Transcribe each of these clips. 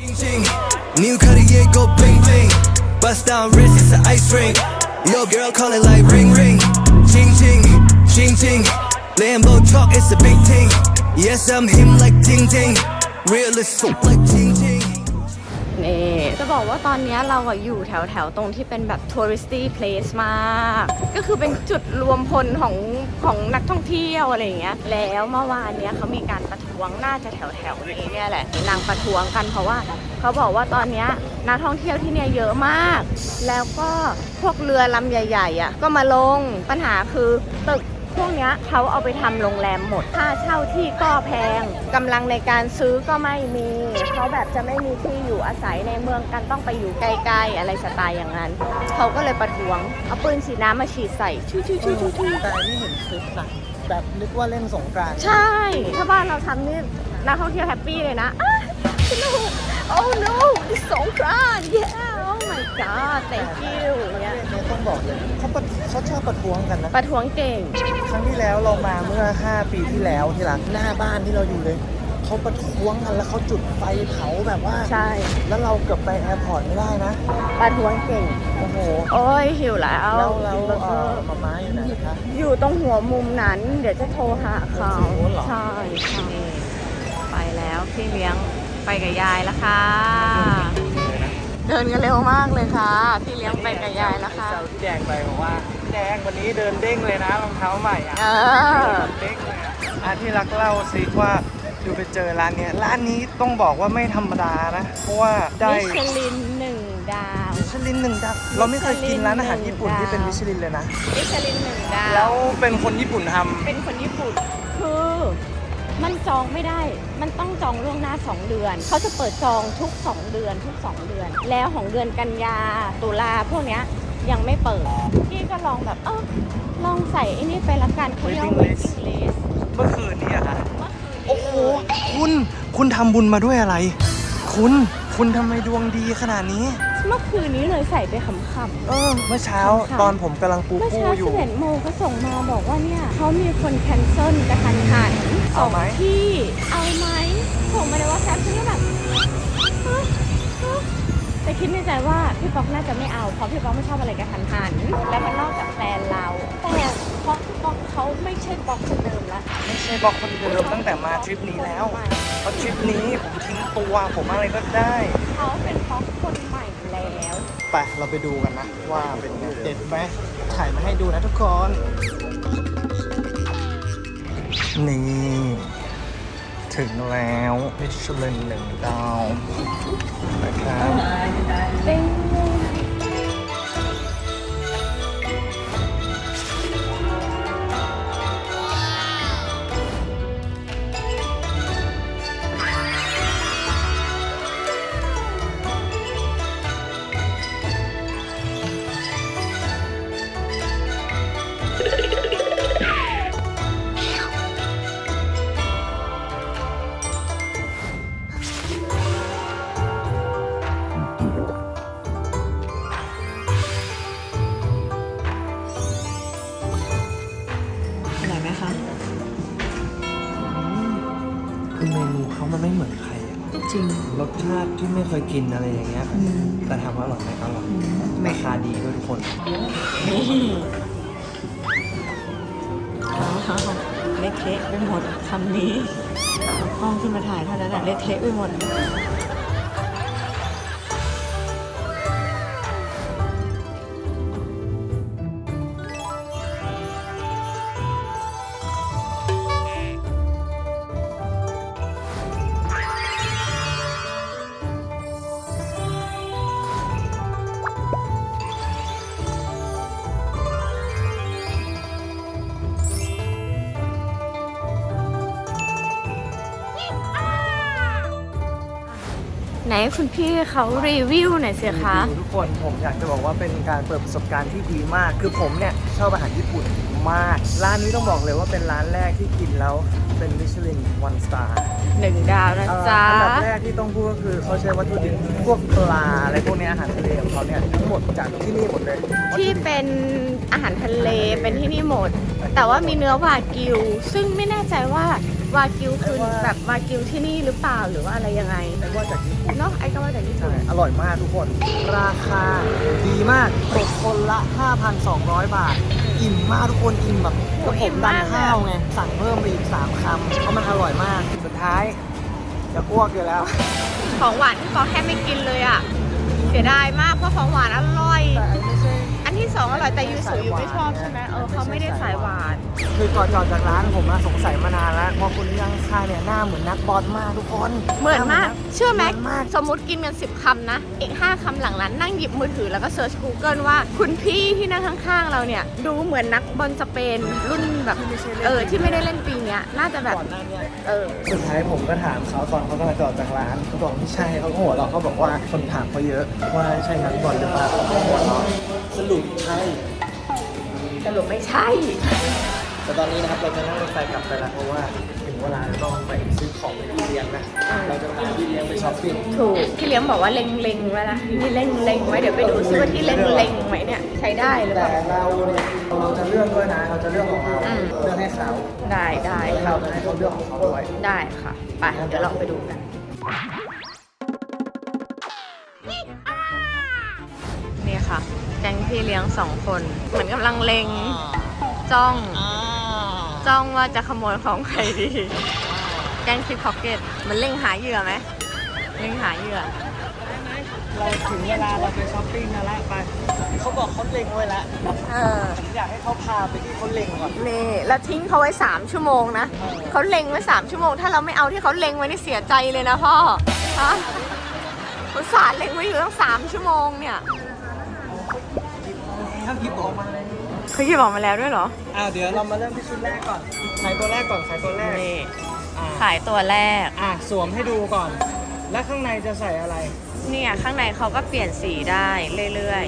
New Cartier go bling bling. Bust down wrist, it's an ice ring. Yo, girl, call it like ring ring. Ching ching, ching ching. Lambo truck, it's a big thing. Yes, I'm him like ting ting. Realist so like ching. นี่จะบอกว่าตอนนี้เราอะอยู่แถวแถวตรงที่เป็นแบบทัวริสตี้เพลสมาก ก็คือเป็นจุดรวมพลของของนักท่องเที่ยวอะไรอย่างเงี้ย แล้วเมื่อวานเนี้ยเขามีการประท้วงน่าจะแถวแถวนี้เนี่ยแหละนางประท้วงกันเพราะว่าเขาบอกว่าตอนนี้นักท่องเที่ยวที่เนี่ยเยอะมาก แล้วก็พวกเรือลำใหญ่ๆอะก็มาลงปัญหาคือตึก พวกเนี้ยเขาเอาไปทำโรงแรมหมด ค่าเช่าที่ก็แพงกำลังในการซื้อก็ไม่มีเขาแบบจะไม่มีที่อยู่อาศัยในเมืองกันต้องไปอยู่ใกล้ๆอะไรสไตล์อย่างนั้นเขาก็เลยประท้วง เอาปืนฉีดน้ำมาฉีดใส่ชูชูชูชูชูแต่อันนี่เห็นคลิปนะแบบนึกว่าเล่นสงกรานต์ใช่ ถ้าบ้านเราทำนี่นักท่องเที่ยวแฮปปี้เลยนะอะสนุก oh no it's สงกรานต์ yeah oh my god thank you อย่างเงี้ยเนี่ยต้องบอกเลยเขาประเขาชอบประท้วงกันนะ ประท้วงเก่ง ครั้งที่แล้วเรามาเมื่อ 5 ปีที่แล้วที่หลังหน้าบ้านที่เราอยู่เลย เขาประท้วงกันแล้วเขาจุดไฟเผาแบบว่า ใช่ แล้วเราเกือบไปแอร์พอร์ตไม่ได้นะ ประท้วงเก่ง โอ้โห โอ้ยหิวแล้วแล้วแล้วกินเบอร์เอ่เกออร์มาม้าอยู่ไหนคะ อยู่ตรงหัวมุมนั้น เดี๋ยวจะโทรหาเขาตรงนู้นเหรอ ใช่ใช่ไปแล้วพี่เลี้ยงไปกับยายแล้วค่ะ เดินกันเร็วมากเลยค่ะ พี่เลี้ยงไปกับยายแล้วค่ะเจ้าที่แดงไปบอกว่าพี่แดงวันนี้เดินเด้งเลยนะรองเท้าใหม่อะเออ เด้งเลยอะอะที่รักเล่าซิว่าดูไปเจอร้านเนี้ยร้านนี้ต้องบอกว่าไม่ธรรมดานะ เพราะว่าได้มิชลินหนึ่งดาว มิชลินหนึ่งดาวเราไม่เคยกินร้านอาหารญี่ปุ่นที่เป็นดาวมิชลินเลยนะ มิชลินหนึ่งดาว แล้วเป็นคนญี่ปุ่นทำ เป็นคนญี่ปุ่น คือ มันจองไม่ได้ มันต้องจองล่วงหน้า 2 เดือน เขาจะเปิดจองทุก 2 เดือนทุก 2 เดือน แล้วของเดือนกันยาตุลาพวกเนี้ยยังไม่เปิด พี่ก็ลองแบบเออลองใส่ไอ้นี่ไปละกันเขาเรียกว่า Waiting waiting list list เมื่อคืนนี้อะค่ะ เมื่อคืนโอ้นี้โหเลยคุณ คุณทำบุญมาด้วยอะไร คุณ คุณทำไมดวงดีขนาดนี้ เมื่อคืนนี้เลยใส่ไปขำๆเออ เมื่อเช้าค่ะ ตอนผมกำลังปูเมื่อปูเช้าอยู่ 11โมงก็ส่งมาบอกว่าเนี่ยเขามีคนแคนเซิลกระทันหัน สเอาองไหมที่เอาไหมส่งมาในว่าแซปฉันก็แบบฮะฮะแต่คิดในใจว่าพี่ป๊อกน่าจะไม่เอาเพราะพี่ป๊อกไม่ชอบอะไรกระทันหันและมันนอกจากแฟนเรา แต่เพราะพี่ป๊อกเขาไม่ใช่ป๊อกคนเดิมละไม่ใช่บอกคนเดิมตั้งแต่มาทริปนี้แล้วเพราะทริปนี้ผมทิ้งตัวผมอะไรก็ได้เขาเป็นป๊อกคนใหม่แล้วไปเราไปดูกันนะว่าเป็นไงเด็ดไหมถ่ายมาให้ดูนะทุกคน นี่ ถึงแล้วมิชลินหนึ่งดาวนะครับ กินอะไรอย่างเงี้ยอืมแต่ถามว่าอร่อยไหมอร่อยไม่ราคาดีด้วยทุกคนเละเทะไปหมดคำนี้เอากล้องขึ้นมาถ่ายเท่านั้นแหละเละเทะไปหมด ไหนคุณพี่เขารีวิวหน่อยสิคะ ทุกคนผมอยากจะบอกว่าเป็นการเปิดประสบการณ์ที่ดีมาก คือผมเนี่ยชอบอาหารญี่ปุ่นมาก ร้านนี้ต้องบอกเลยว่าเป็นร้านแรกที่กินแล้วเป็นมิชลินวันสตาร์หนึ่งดาวนะจ๊ะ อันดับแรกที่ต้องพูดก็คือเขาใช้วัตถุดิบพวกปลาอะไรพวกเนี้ยอาหารทะเลของเขาเนี่ยทั้งหมดจากที่นี่หมดเลยวัตถุที่ดิบเป็นอาหารทะเลเป็นที่นี่หมด แต่ว่ามีเนื้อวากิว ซึ่งไม่แน่ใจว่า วากิวคือแบบวากิวที่นี่หรือเปล่าหรือว่าอะไรยังไงไม่ว่าจากญี่ปุ่นเนาะไอก็จากญี่ใช่ปุ่นอร่อยมากทุกคน ราคาดีมากตกคนละ 5,200 บาท อิ่มมากทุกคนอิ่มแบบก็ผมดันข้าวไง สั่งเพิ่มไปอีก 3คำเพราะมันอร่อยมาก สุดท้ายจะอ้วกอยู่แล้ว ของหวานที่เขาแค่ไม่กินเลยอะเสียดายมากเพราะของหวานอร่อย แต่อันไม่ใช่อันที่ สองอร่อยแต่ยูสุยูไม่ชอบใช่ไหมเออเขาไม่ได้สายหวาน คือก่อนจอดจากร้านผมอะสงสัยมานานแล้วว่าคุณเลี้ยงข้าวเนี่ยหน้าเหมือนนักบอลมากทุกคนเหมือนมาก เชื่อไหมเหมือนมากสมมติกินกันสิบคำนะ อีก5คำหลังร้านนั่งหยิบมือถือแล้วก็เซิร์ช Google ว่า คุณพี่ที่นั่งข้างๆเราเนี่ย ดูเหมือนนักบอลสเปนรุ่นแบบเออที่ไม่ได้เล่นปีเนี้ยน่าจะแบบก่อนหน้าเนี้เออสุดท้ายผมก็ถามเขาตอนเขากำลังจะออกจากร้านเขาบอกไม่ใช่เขาก็หัวเราะเขาบอกว่าคนถามเขาเยอะว่าใช่นักบอลหรือเปล่าเขาก็หัวเราะ สรุปใช่สรุปไม่ใช่ แต่ตอนนี้นะครับเราจะนั่งรถไฟกลับไปแล้วเพราะว่าถึงเวลาเราต้องไปซื้อของให้พี่เลี้ยงนะ เราจะพาพี่เลี้ยงไปช้อปปิ้งถูกพี่เลี้ยงบอกว่าเล็งๆไว้ละนี่เล็งๆไว้เดี๋ยวไปดูซิว่าที่เล็งๆไว้เนี่ยใช้ได้หรือเปแต่ล่า เราเนี่ยเราจะเลือกด้วยนะเราจะเลือกของเราอืม เลือกให้เขาได้ได้เราจะให้เขาเลือกของเขาด้วยได้ค่ะ ไปเดี๋ยวเราไปดูกันนี่ ก๊งพี่เลี้ยงสองคน เหมือนกำลังเลงจ้องจ้องว่าจะขโมยของใครดี แก๊งพิกพ็อกเก็ตมันเล่งหาเหยื่อไหมเล่งหาเหยื่อเราถึงเวลาเราไปช้อปปิ้งแล้วละไปเขาบอกเขาเล็งไว้แล้วเออผมอยากให้เขาพาไปที่เขาเล็งก่อนนี่แล้วทิ้งเขาไว้3ชั่วโมงนะเขาเล็งไว้3ชั่วโมง ถ้าเราไม่เอาที่เขาเล็งไว้นี่เสียใจเลยนะพ่อฮะอุตส่าห์เล็งไว้อยู่ตั้ง3ชั่วโมงเนี่ยถ้าห ยิบออกมาเลยเขาหยิบออกมาแล้วด้วยเหรอ อ่าเดี๋ยวเรามาเริ่มที่ชุดแรกก่อนขายตัวแรกก่อนขายตัวแรกนี่อ่าขายตัวแรก อะสวมให้ดูก่อน แล้วข้างในจะใส่อะไร เนี่ยข้างในเขาก็เปลี่ยนสีได้เรื่อย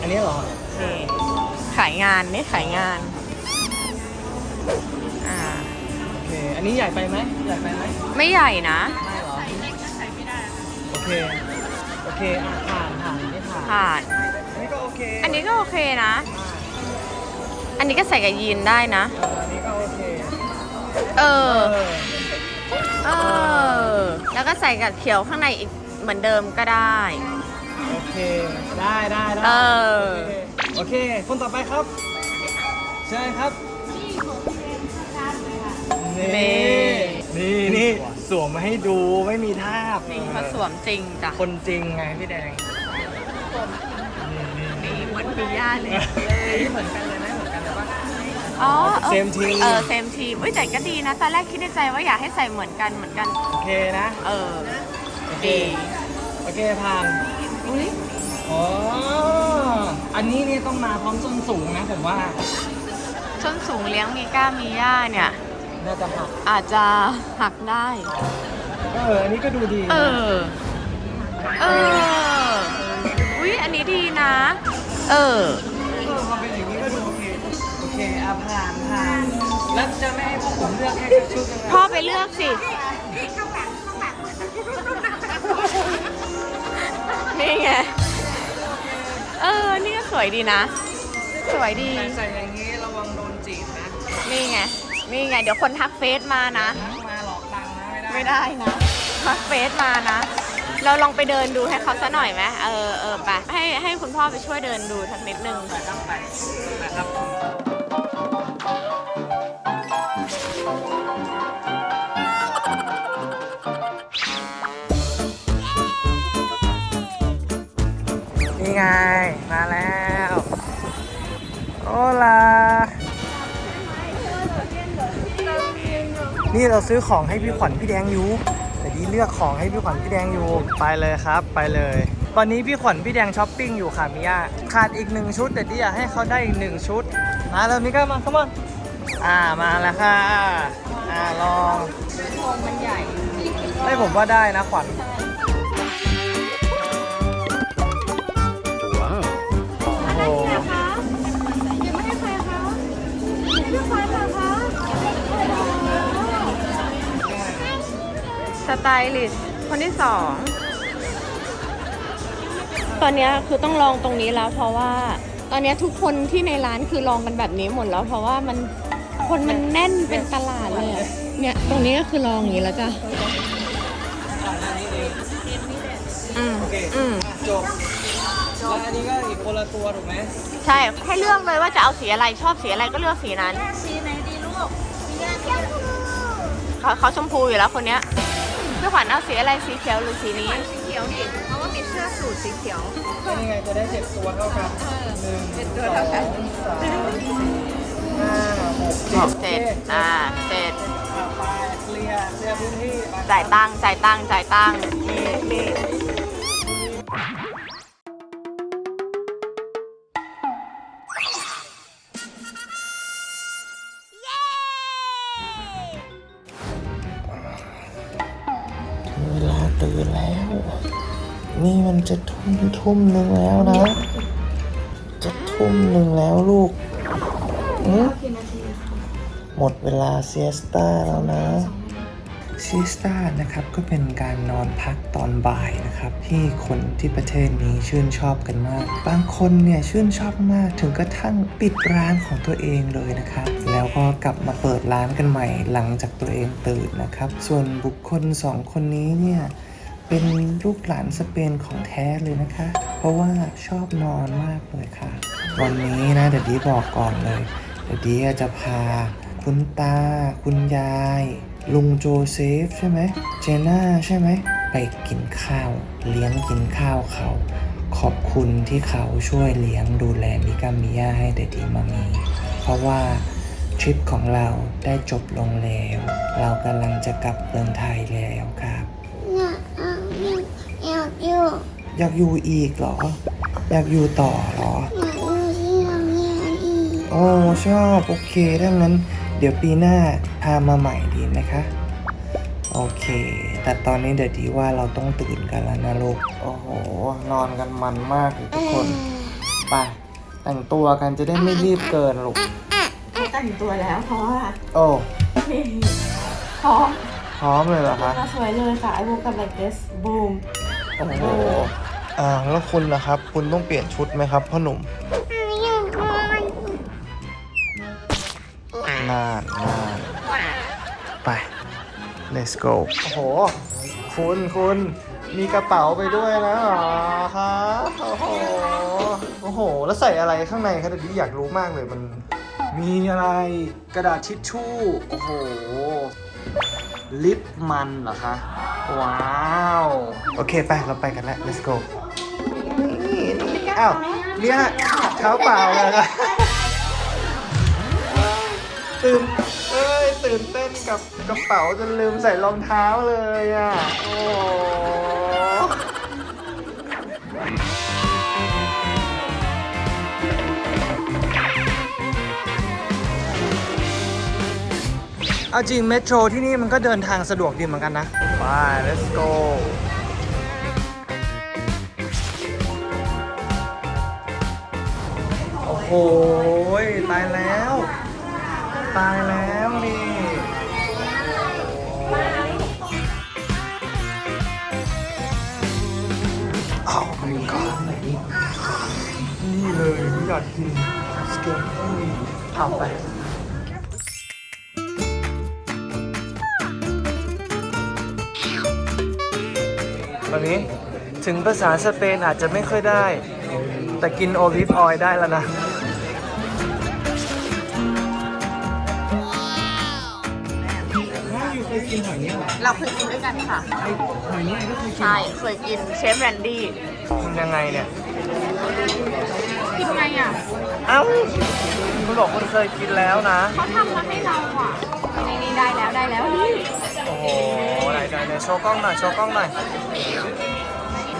อันนี้เหรอๆนี่ขายงานนี่ขายงาน อ่า โอเคอันนี้ใหญ่ไปไหมใหญ่ไปไหมไม่ใหญ่นะ ไม่เหรอโอเคโอเคอะผ่านผ่านไม่ผ่านผ่านอันนี้ก็โอ เคอันนี้ก็โอเคนะอ่าอันนี้ก็ใส่กับยีนได้นะเอออันนี้ก็โอเค เอเอออ เออ แล้วก็ใส่กับเขียวข้างในอีกเหมือนเดิมก็ได้ โอเค ได้ได้ได้เออ โอเค คนต่อไปครับ เชิญครับ นี่นี่ นี่ สวมมาให้ดู ไม่มีทาบจริงเขาสวมจริงจ้ะคนจริงไงพี่แดงนี่นี่ นี่เหมือนปีย่าเลยนี่เหมือนกันเลยไหมเหมือนกันเลยปะอ๋อเซมทีมเออเซมทีมเอ้ยแต่ก็ดีนะ ตอนแรกคิดในใจว่าอยากให้ใส่เหมือนกันเหมือนกัน โอเคนะ เออ โอเค ดีโอเคผ่านอุ้ยอ๋ออันนี้นี่ต้องมาพร้อมส้นสูงนะผมว่า ส้นสูงเลี้ยงมีก้ามีย่าเนี่ย น่าจะหักอาจจะหักได้ เออ อันนี้ก็ดูดีเออเอ เออเออพอเป็นอย่างนี้ก็ดูโอเค โอเคอะผ่านผ่านแล้วจะไม่ให้พวกผมเลือกแค่ชุดยังไงพ่อไปเลือกสินี่ไงเออนี่ก็สวยดีนะ สวยดีแต่ใส่อย่างนี้ระวังโดนจีบนะนี่ไงนี่ไง เดี๋ยวคนทักเฟซมานะ ทักมาหลอกตังค์นะไม่ได้นะทักเฟซมานะ เราลองไปเดินดูให้เขาซะหน่อยไหมเออเออไปให้ให้คุณพ่อไปช่วยเดินดูสักนิดนึงนี่ไง มาแล้ว โอลา นี่เราซื้อของให้พี่ขวัญพี่แดงอยู่ เลือกของให้พี่ขวัญพี่แดงอยู่ ไปเลยครับไปเลย ตอนนี้พี่ขวัญพี่แดงช้อปปิ้งอยู่ค่ะมิยาขาดอีกหนึ่งชุดแต่ดีอยากให้เขาได้อีกหนึ่งชุด มาเลยมิก้ามาเข้ามาอ่ามาแล้วค่ะ อ่าลองทงมันใหญ่ให้ผมว่าได้นะขวัญ ตลิสต์คนที่สองตอนเนี้ยคือต้องลองตรงนี้แล้วเพราะว่า ตอนเนี้ยทุกคนที่ในร้านคือลองกันแบบนี้หมดแล้ว เพราะว่ามันคนมันแน่นเป็นตลาดเลยอะเนี่ยตรงนี้ก็คือลองอย่างนี้แล้วจ้ะอืมโอเคอืมอะจบแล้วอันนี้ก็อีกคนละตัวถูกไหมใช่ให้เลือกเลยว่าจะเอาสีอะไรชอบสีอะไรก็เลือกสีนั้น สีไหนดีลูกเขาเขาชมพูอยู่แล้วคนเนี้ย พี่ขวัญเอาสีอะไรสีเขียวหรือสีนี้ สีเขียวดิเพราะว่ามีเสื้อสูทสีเขียวก็นี่ไงจะได้เจ็ดตัวเท่ากันหนึ่งเจ็ดตัวเท่ากันสองสามห้าหกเจ็ดเจ็ดอ่าเจ็ดอะไปเคลียร์เคลียร์พื้นที่ไปจ่ายตังค์จ่ายตังค์จ่ายตังค์นี่นี่ จะทุ่มทุ่มหนึ่งแล้วนะ จะทุ่มหนึ่งแล้วลูกหืมหมดเวลาเซียสตาแล้วนะเซียสตานะครับก็เป็นการนอนพักตอนบ่ายนะครับ ที่คนที่ประเทศนี้ชื่นชอบกันมาก บางคนเนี่ยชื่นชอบมากถึงกระทั่งปิดร้านของตัวเองเลยนะครับ แล้วก็กลับมาเปิดร้านกันใหม่หลังจากตัวเองตื่นนะครับ ส่วนบุคคลสองคนนี้เนี่ย เป็นลูกหลานสเปนของแท้เลยนะคะ เพราะว่าชอบนอนมากเลยค่ะ วันนี้นะเดี๋ยวดีบอกก่อนเลย เดี๋ยวดีจะพา คุณตา คุณยาย ลุงโจเซฟใช่ไหมเจน่าใช่ไหม ไปกินข้าว เลี้ยงกินข้าวเขา ขอบคุณที่เขาช่วยเลี้ยงดูแลมิกามิยาให้เดดีมามี เพราะว่าทริปของเราได้จบลงแล้ว เรากำลังจะกลับเมืองไทยแล้วครับ อยากอยู่อยากอยู่อีกเหรอ อยากอยู่ต่อเหรออยากอยู่ที่โรงเรียนอีกโอ้ชอบโอเคถ้างั้น เดี๋ยวปีหน้าพามาใหม่ดีไหมคะ โอเค แต่ตอนนี้เดี๋ยวดีว่าเราต้องตื่นกันแล้วนะลูกโอ้โห นอนกันมันมากเลยทุกคนไปแต่งตัวกันจะได้ไม่รีบเกินลูกเขาแต่งตัวแล้วเพราะว่าโอ้นี่พร้อมพร้อมเลยเหรอคะมาสวยเลยค่ะ I woke up like this boom โอ้โหอ่าแล้วคุณล่ะครับ คุณต้องเปลี่ยนชุดไหมครับพ่อหนุ่มนานนานไป let's go โอ้โห คุณคุณมีกระเป๋าไปด้วยนะเหรอครับโอ้โหโอ้โห แล้วใส่อะไรข้างในครับเดี๋ยวนี้อยากรู้มากเลยมันมีอะไรกระดาษทิชชู่ โอ้โห ลิปมันเหรอคะ ว้าว โอเคไปเราไปกันแล้ว let's go นี่นี่อ้าวเนี่ยเท้าเปล่าเลยนะตื่นเอ้ยตื่นเต้นกับกระเป๋าจนลืมใส่รองเท้าเลยอะ โอ้ เอาจริงเมโทรที่นี่มันก็เดินทางสะดวกดีเหมือนกันนะไป let's go โอ้โหตายแล้ว ตายแล้วนี่เอามันก่อนนี่เลยที่อยากกินสเก็ตเอาไป ตอนนี้ ถึงภาษาสเปนอาจจะไม่ค่อยได้ แต่กินโอลิฟออยล์ได้แล้วนะเราเคยกินด้วยกันค่ะใช่เคยกินเชฟแรนดี้มันยังไงเนี่ย กินไงอะ เอ้าคุณบอกคุณเคยกินแล้วนะ เขาทำมาให้เราอะนี่นี่ได้แล้วได้แล้วนี่ โอ้โหไหนไหนไหนโชว์กล้องหน่อย โชว์กล้องหน่อย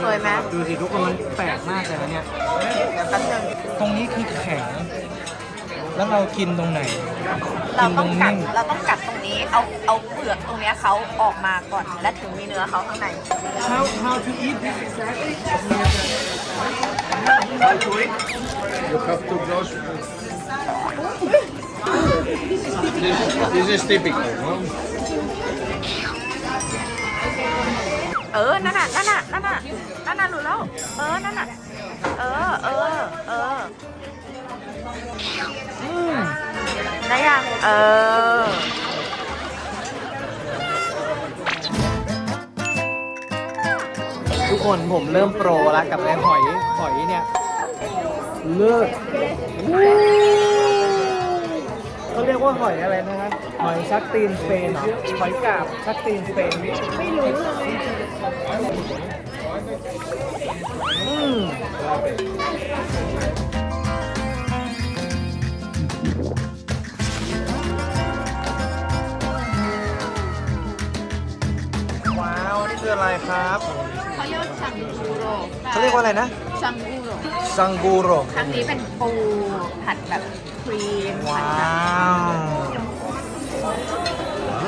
สวยไหมดูสิทุกคนมันแปลกมากเลยนะเนี่ย เดี๋ยวแป๊บนึงตรงนี้คือแข็ง แล้วเรากินตรงไหน เราต้องกินตกัรดงนิ่มเราต้องกัดตรงนี้ เอาเอาเปลือกตรงเนี้ยเขาออกมาก่อน และถึงมีเนื้อเขาข้างใน How how to eat this exactly You have to brush. this, this is typical, no? ออ นั่นน่ะ นั่นน่ะ นั่นน่ะ นั่นน่ะหนูแล้ว เออ นั่นน่ะ เออ เออ เอออืมได้ยัง เออทุกคนผมเริ่มโปรแล้วกับไอ้หอย หอยเนี่ย เลิศเขาเรียกว่าหอยอะไรนะครับหอยชักตีนสเปนเหรอหอยกาบชักตีนสเปนไม่รู้เลย ว้าว นี่คืออะไรครับ เขาเรียกว่าชังกูโรเขาเรียกว่าอะไรนะ ชังกูโรซังกูโรครั้งนี้เป็นปูผัดแบบครีมผัว้าดแบบ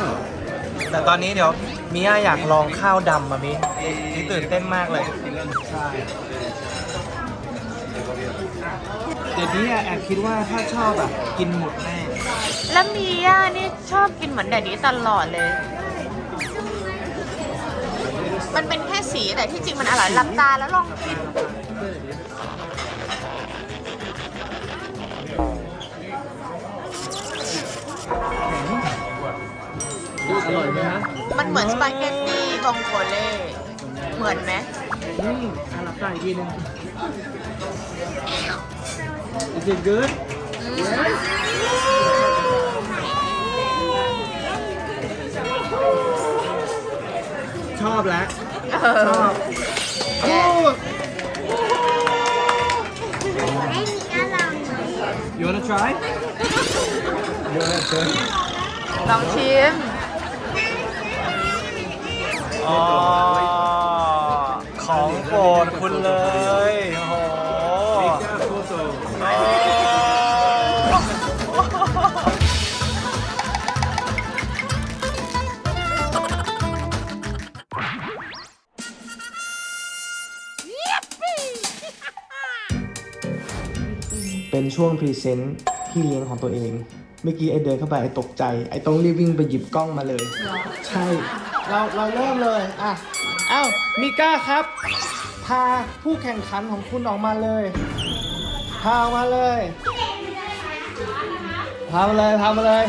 วแต่ตอนนี้เดี๋ยว มิยาอยากลองข้าวดำอะมินี่ตื่นเต้นมากเลย ใช่เดี๋ยวนี้แอบคิดว่าถ้าชอบอะ กินหมดแน่แล้วมีย่านี่ชอบกินเหมือนแดดนี้ตลอดเลย มันเป็นแค่สีแต่ที่จริงมันอร่อยหลับตาแล้วลองกิน อร่อยไหมฮะ มันเหมือนสปาเกตตี้บองโกเล่ เหมือนไหมอืมอะหลับตาอีกทีหนึง Is it good ชอบแล้วชอบไม่มีอะไร You wanna try? You wanna try? ลองชิมอ๋อ ของโปรดคุณเลย โอ้โหอ๋อเป็นช่วงพรีเซนต์พี่เลี้ยงของตัวเอง เมื่อกี้ไอเดินเข้าไปไอตกใจ ไอต้องรีบวิ่งไปหยิบกล้องมาเลย ใช่ เราเราเริ่มเลยอะเอ้ามิก้าครับ พาผู้แข่งขันของคุณออกมาเลย พาออกมาเลยพามาเลยพามาเลย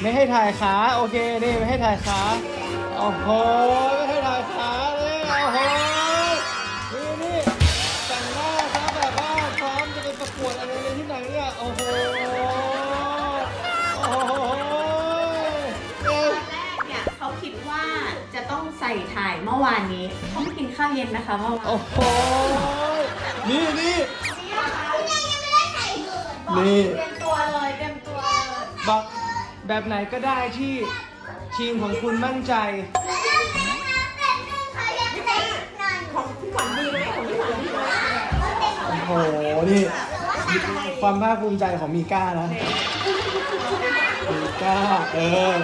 ไม่ให้ถ่ายขา โอเค นี่ไม่ให้ถ่ายขา โอ้โห วานนี้เขาไม่กินข้าวเย็นนะคะเมื่อวานโอ้โหนี่นี่นี่เตรียมตัวเลยเตรียมตัวเลยบอกแบบไหนก็ได้ที่ทีมของคุณมั่นใจโอ้โห นี่ ความภาคภูมิใจของมีก้านะ มีก้า เออ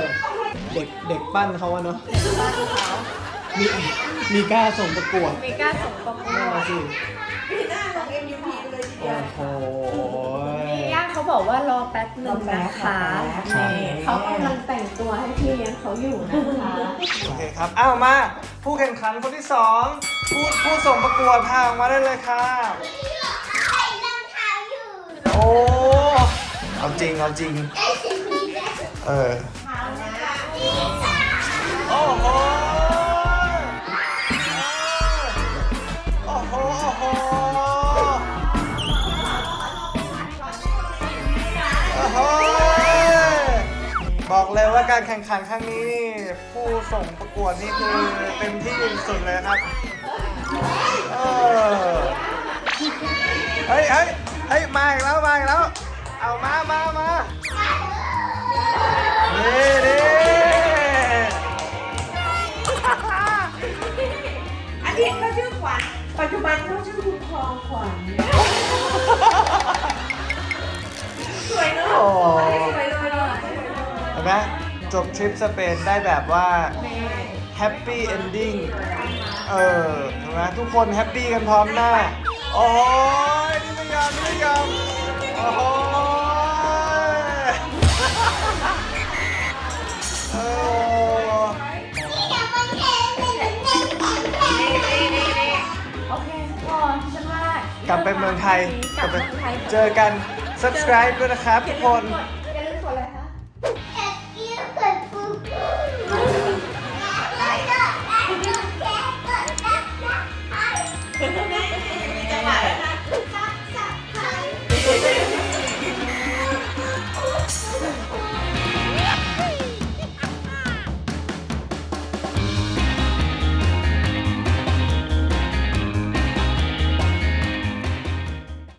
เด็กเด็กปั้นเขาอะเนาะ มีมีก้าส่งประกวดมีกล้าส่งประกวนั่นดน่ะสิโอ้โห พี่ย่าเขาบอกว่ารอแป๊บหนึ่งนะคะนี่เขากำลังแต่งตัวให้พี่เลี้ยงเขาอยู่นะคะ โอเคครับ อ้าวมา ผู้แข่งขันคนที่สองผู้ผู้ส่งประกวดพาออกมาได้เลยค่ะโอ้เอาจริงเอาจริง เออโอ้โห บอกเลยว่าการแข่งขันครั้งนี้นี่ผู้ส่งประกวดนี่คือเต็มที่สุดเลยครับ เออ เฮ้ยเฮ้ยเฮ้ยมาอีกแล้วมาอีกแล้ว เอามามามานี่นี่อดีตเขาชื่อขวัญปัจจุบันเขาชื่อคุณทองขวัญสวยเนอะโอ้สวยเลยเนอะเห็นไหมจบทริปสเปนได้แบบว่าแฮปปี้เอนดิ้งเออเห็นไหมทุกคนแฮปปี้กันพร้อมหน้า โอ้ยนี่ไม่ยอมนี่ไม่ยอมโอ้โหเออโอเคทุกคนฉันว่ากลับไปเมืองไทยกลับไปเมืองไทยเจอกัน subscribe ด้วยนะครับทุกคน